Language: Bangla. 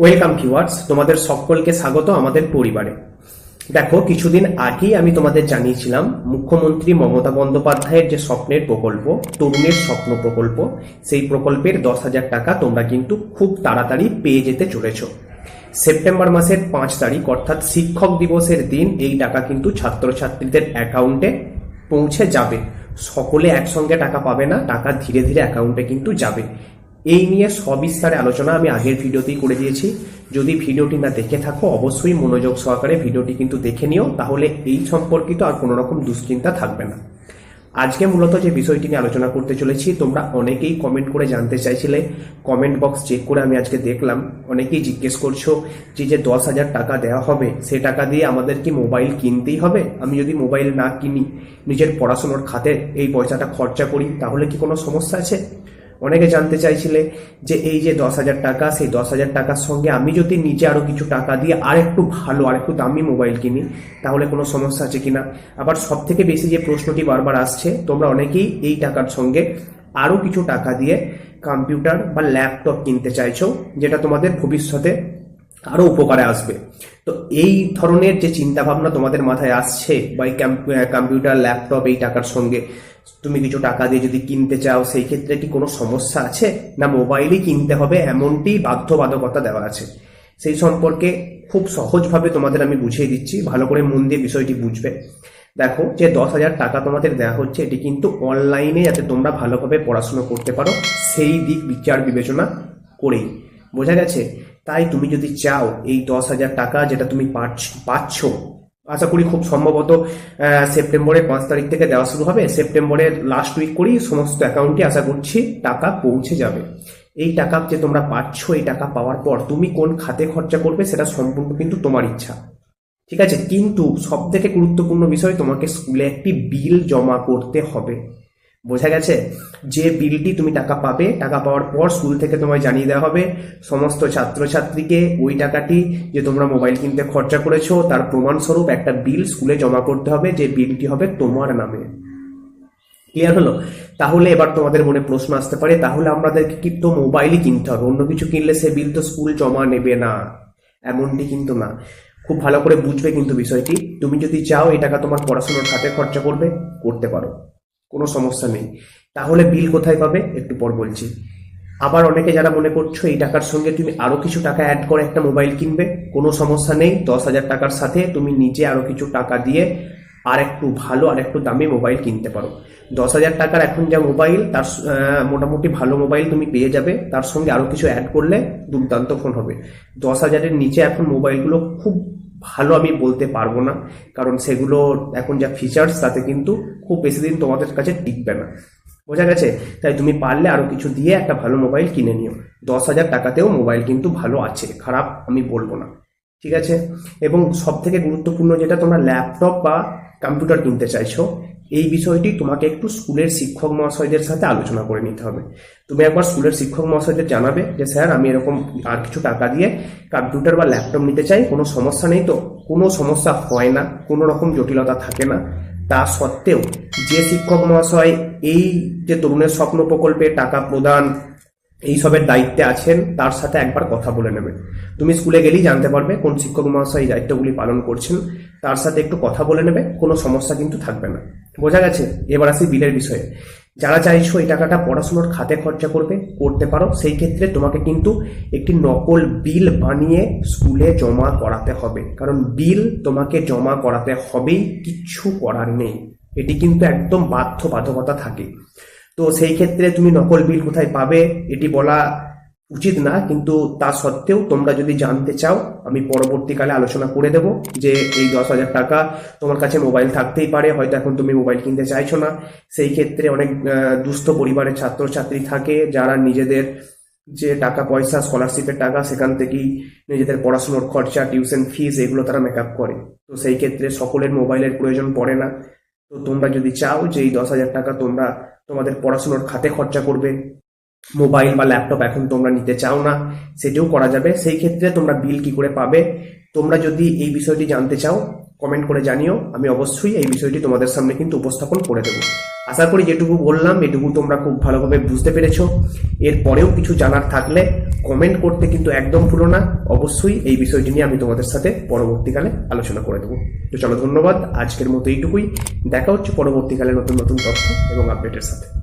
ওয়েলকাম ভিউয়ার্স তোমাদের সকলকে স্বাগত আমাদের পরিবারে। দেখো, কিছুদিন আগেই আমি তোমাদের জানিয়েছিলাম, মুখ্যমন্ত্রী মমতা বন্দ্যোপাধ্যায়ের যে স্বপ্নের প্রকল্প, তরুণের স্বপ্ন প্রকল্প, সেই প্রকল্পের দশ হাজার টাকা তোমরা কিন্তু খুব তাড়াতাড়ি পেয়ে যেতে চলেছ। সেপ্টেম্বর মাসের পাঁচ তারিখ, অর্থাৎ শিক্ষক দিবসের দিন, এই টাকা কিন্তু ছাত্রছাত্রীদের অ্যাকাউন্টে পৌঁছে যাবে। সকলে একসঙ্গে টাকা পাবে না, টাকা ধীরে ধীরে অ্যাকাউন্টে কিন্তু যাবে। এই নিয়ে সবিস্তারে আলোচনা আমি আগের ভিডিওতেই করে দিয়েছি। যদি ভিডিওটি না দেখে থাকো, অবশ্যই মনোযোগ সহকারে ভিডিওটি কিন্তু দেখে নিও, তাহলে এই সম্পর্কিত আর কোনো রকম দুশ্চিন্তা থাকবে না। আজকে মূলত যে বিষয়টি নিয়ে আলোচনা করতে চলেছি, তোমরা অনেকেই কমেন্ট করে জানতে চাইছিলে। কমেন্ট বক্স চেক করে আমি আজকে দেখলাম। অনেকেই জিজ্ঞেস করছ যে যে দশ হাজার টাকা দেওয়া হবে, সে টাকা দিয়ে আমাদের কি মোবাইল কিনতেই হবে? আমি যদি মোবাইল না কিনি, নিজের পড়াশোনার খাতে এই পয়সাটা খরচা করি, তাহলে কি কোনো সমস্যা আছে? অনেকে জানতে চাইছিলে যে এই যে দশ হাজার টাকা, সেই দশ হাজার টাকার সঙ্গে আমি যদি নিজে আরও কিছু টাকা দিয়ে আর একটু ভালো আর একটু দামি মোবাইল কিনি, তাহলে কোনো সমস্যা আছে কিনা? আবার সব থেকে বেশি যে প্রশ্নটি বারবার আসছে, তোমরা অনেকেই এই টাকার সঙ্গে আরও কিছু টাকা দিয়ে কম্পিউটার বা ল্যাপটপ কিনতে চাইছো, যেটা তোমাদের ভবিষ্যতে আরও উপকারে আসবে। তো এই ধরনের যে চিন্তা ভাবনা তোমাদের মাথায় আসছে বা এই কম্পিউটার ল্যাপটপ এই টাকার সঙ্গে, তুমি কিছু টাকা দিয়ে যদি কিনতে চাও, সেই ক্ষেত্রে কি কোনো সমস্যা আছে? না মোবাইলই কিনতে হবে, এমনটি বাধ্যবাধকতা দেওয়া আছে। সেই সম্পর্কে খুব সহজভাবে তোমাদের আমি বুঝিয়ে দিচ্ছি, ভালো করে মন দিয়ে বিষয়টি বুঝবে। দেখো, যে দশ হাজার টাকা তোমাদের দেওয়া হচ্ছে, এটি কিন্তু অনলাইনে যাতে তোমরা ভালোভাবে পড়াশোনা করতে পারো, সেই দিক বিচার বিবেচনা করেই। বোঝা গেছে? তাই তুমি যদি চাও এই দশ হাজার টাকা যেটা তুমি পাচ্ছ আশা করি খুব সম্ভবত সেপ্টেম্বরের পাঁচ তারিখ থেকে দেওয়া শুরু হবে। সেপ্টেম্বরের লাস্ট উইক করেই সমস্ত অ্যাকাউন্টে আশা করছি টাকা পৌঁছে যাবে। এই টাকা যে তোমরা পাচ্ছ, এই টাকা পাওয়ার পর তুমি কোন খাতে খরচা করবে সেটা সম্পূর্ণ কিন্তু তোমার ইচ্ছা। ঠিক আছে? কিন্তু সব থেকে গুরুত্বপূর্ণ বিষয় তোমাকে স্কুলে একটি বিল জমা করতে হবে। বোঝা গেছে? যে বিলটি তুমি টাকা পাবে, টাকা পাওয়ার পর স্কুল থেকে তোমায় জানিয়ে দেওয়া হবে, সমস্ত ছাত্রছাত্রীকে ওই টাকাটি যে তোমরা মোবাইল কিনতে খরচা করেছ, তার প্রমাণস্বরূপ একটা বিল স্কুলে জমা করতে হবে, যে বিলটি হবে তোমার নামে। ক্লিয়ার হলো? তাহলে এবার তোমাদের মনে প্রশ্ন আসতে পারে, তাহলে আমাদেরকে কি তো মোবাইলই কিনতে হবে, অন্য কিছু কিনলে সে বিল তো স্কুল জমা নেবে না। এমনটি কিন্তু না। খুব ভালো করে বুঝবে কিন্তু বিষয়টি। তুমি যদি চাও, এই টাকা তোমার পড়াশোনার খাতে খরচা করবে, করতে পারো। কোনো সমস্যা নেই। তাহলে বিল কোথায় পাবে? একটু পর বলছি। আবার অনেকে যারা মনে করছ এই টাকার সঙ্গে তুমি আরও কিছু টাকা অ্যাড করে একটা মোবাইল কিনবে, কোনো সমস্যা নেই। দশ হাজার টাকার সাথে তুমি নিজে আরও কিছু টাকা দিয়ে আর একটু ভালো আর একটু দামি মোবাইল কিনতে পারো। দশ হাজার টাকার এখন যা মোবাইল তার মোটামুটি ভালো মোবাইল তুমি পেয়ে যাবে। তার সঙ্গে আরও কিছু অ্যাড করলে দুর্দান্ত ফোন হবে। দশ হাজারের নিচে এখন মোবাইলগুলো খুব ভালো আমি বলতে পারব না, কারণ সেগুলো এখন যা ফিচার্স তাতে কিন্তু খুব বেশি দিন তোমাদের কাছে টিকবে না। বোঝা গেছে? তাই তুমি পারলে আরও কিছু দিয়ে একটা ভালো মোবাইল কিনে নিও। দশ হাজার টাকাতেও মোবাইল কিন্তু ভালো আছে, খারাপ আমি বলব না। ঠিক আছে? এবং সব থেকে গুরুত্বপূর্ণ যেটা, তোমরা ল্যাপটপ বা কম্পিউটার কিনতে চাইছো এই বিষয়টি তোমাকে একটু স্কুলের শিক্ষক মহাশয়দের সাথে আলোচনা করে নিতে হবে। তুমি একবার স্কুলের শিক্ষক মহাশয়দের জানাবে যে, স্যার, আমি এরকম আর কিছু টাকা দিয়ে কম্পিউটার বা ল্যাপটপ নিতে চাই, কোনো সমস্যা নেই তো? কোনো সমস্যা হয় না, কোনো রকম জটিলতা থাকে না। তা সত্ত্বেও যে শিক্ষক মহাশয় এই যে তরুণের স্বপ্ন প্রকল্পে টাকা প্রদান এইসবের দায়িত্বে আছেন, তার সাথে একবার কথা বলে নেবে। তুমি স্কুলে গেলেই জানতে পারবে কোন শিক্ষক মহাশয় এই দায়িত্বগুলি পালন করছেন, তার সাথে একটু কথা বলে নেবে, কোনো সমস্যা কিন্তু থাকবে না। বোঝা গেছে, এবার আসি বিলের বিষয়ে। যারা চাইছো এই টাকাটা পড়াশোনার খাতে খরচা করবে, করতে পারো। সেই ক্ষেত্রে তোমাকে কিন্তু একটি নকল বিল বানিয়ে স্কুলে জমা করাতে হবে। কারণ বিল তোমাকে জমা করাতে হবেই, কিচ্ছু করার নেই। এটি কিন্তু একদম বাধ্যবাধকতা থাকে। তো সেই ক্ষেত্রে তুমি নকল বিল কোথায় পাবে, এটি বলা উচিত না, কিন্তু তা সত্ত্বেও তোমরা যদি জানতে চাও, আমি পরবর্তীকালে আলোচনা করে দেব যে এই দশ হাজার টাকা তোমার কাছে মোবাইল থাকতেই পারে, হয়তো এখন তুমি মোবাইল কিনতে চাইছো না। সেই ক্ষেত্রে অনেক দুস্থ পরিবারের ছাত্রছাত্রী থাকে যারা নিজেদের যে টাকা পয়সা স্কলারশিপের টাকা, সেখান থেকেই নিজেদের পড়াশোনার খরচা টিউশন ফিজ এগুলো তারা মেকআপ করে। তো সেই ক্ষেত্রে সকলের মোবাইলের প্রয়োজন পড়ে না। তো তোমরা যদি চাও যে এই দশ হাজার টাকা তোমরা তোমাদের পড়াশোনার খাতে খরচা করবে মোবাইল বা ল্যাপটপ এখন তোমরা নিতে চাও না, সেটিও করা যাবে। সেই ক্ষেত্রে তোমরা বিল কি করে পাবে? তোমরা যদি এই বিষয়টি জানতে চাও কমেন্ট করে জানিও। আমি অবশ্যই এই বিষয়টি তোমাদের সামনে কিন্তু উপস্থাপন করে দেবো। আশা করি যেটুকু বললাম, এটুকু তোমরা খুব ভালোভাবে বুঝতে পেরেছ। এরপরেও কিছু জানার থাকলে কমেন্ট করতে কিন্তু একদম ভুলো না। অবশ্যই এই বিষয়টি নিয়ে আমি তোমাদের সাথে পরবর্তীকালে আলোচনা করে দেবো। তো চলো ধন্যবাদ। আজকের মতো এইটুকুই। দেখা হচ্ছে পরবর্তীকালে নতুন নতুন তথ্য এবং আপডেটের সাথে।